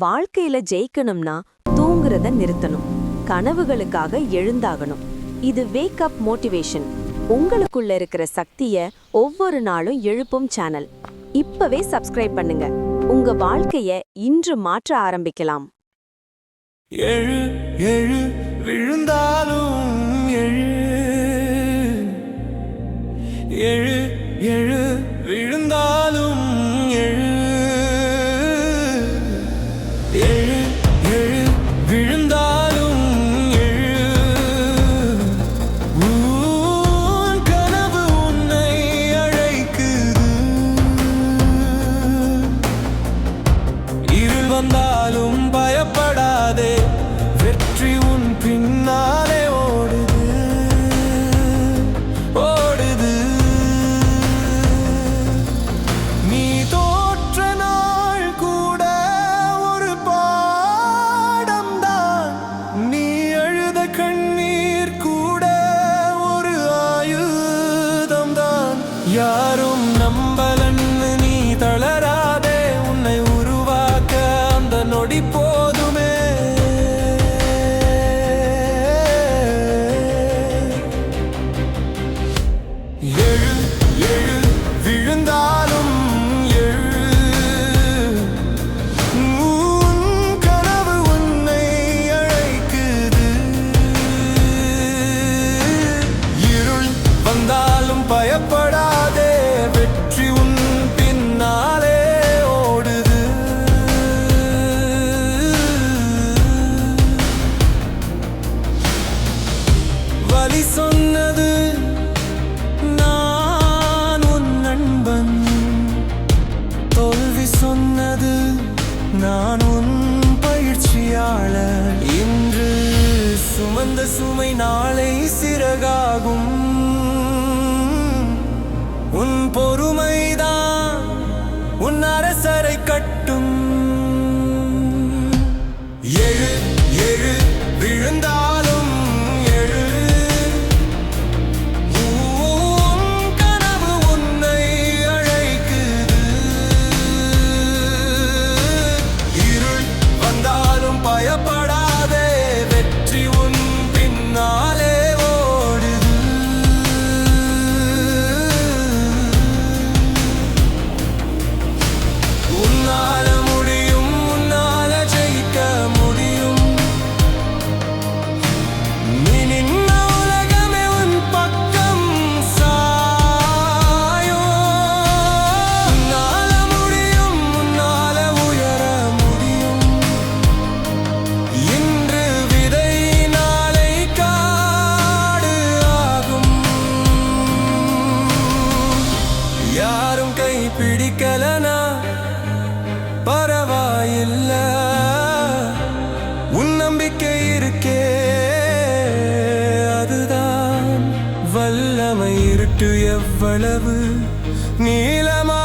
வாழ்க்கையில ஜெயிக்கணும்னா தூங்குறத நிறுத்தணும். கனவுகளுக்காக எழுந்தாகணும். இது வேக் அப் மோட்டிவேஷன் உங்களுக்குள்ள இருக்கிற சக்திய ஒவ்வொரு நாளும் எழுப்பும் சேனல் இப்பவே சப்ஸ்கிரைப் பண்ணுங்க. உங்க வாழ்க்கைய இன்று மாற்ற ஆரம்பிக்கலாம். எழு எழு விழுந்தாலும் எழு வந்தாலும் பயப்படாதே. வெற்றி உன் பின்னாலே ஓடுது. ஓடுது. நீ தோற்ற நாள் கூட ஒரு பாடம் தான் நீ அழுத கண்ணீர் கூட ஒரு ஆயுதம் தான் யாரோ வலி சொன்னது நான் உன் நண்பன். தோல்வி சொன்னது நான் உன் பயிற்சியாளர். இன்று சுமந்த சுமை நாளை சிறகாகும். உன் பொறுமைதான் உன் அரசரை கட்டும் நம்பிக்கை இருக்கே அதுதான் வல்லமை இருட்டு எவ்வளவு. நீளமா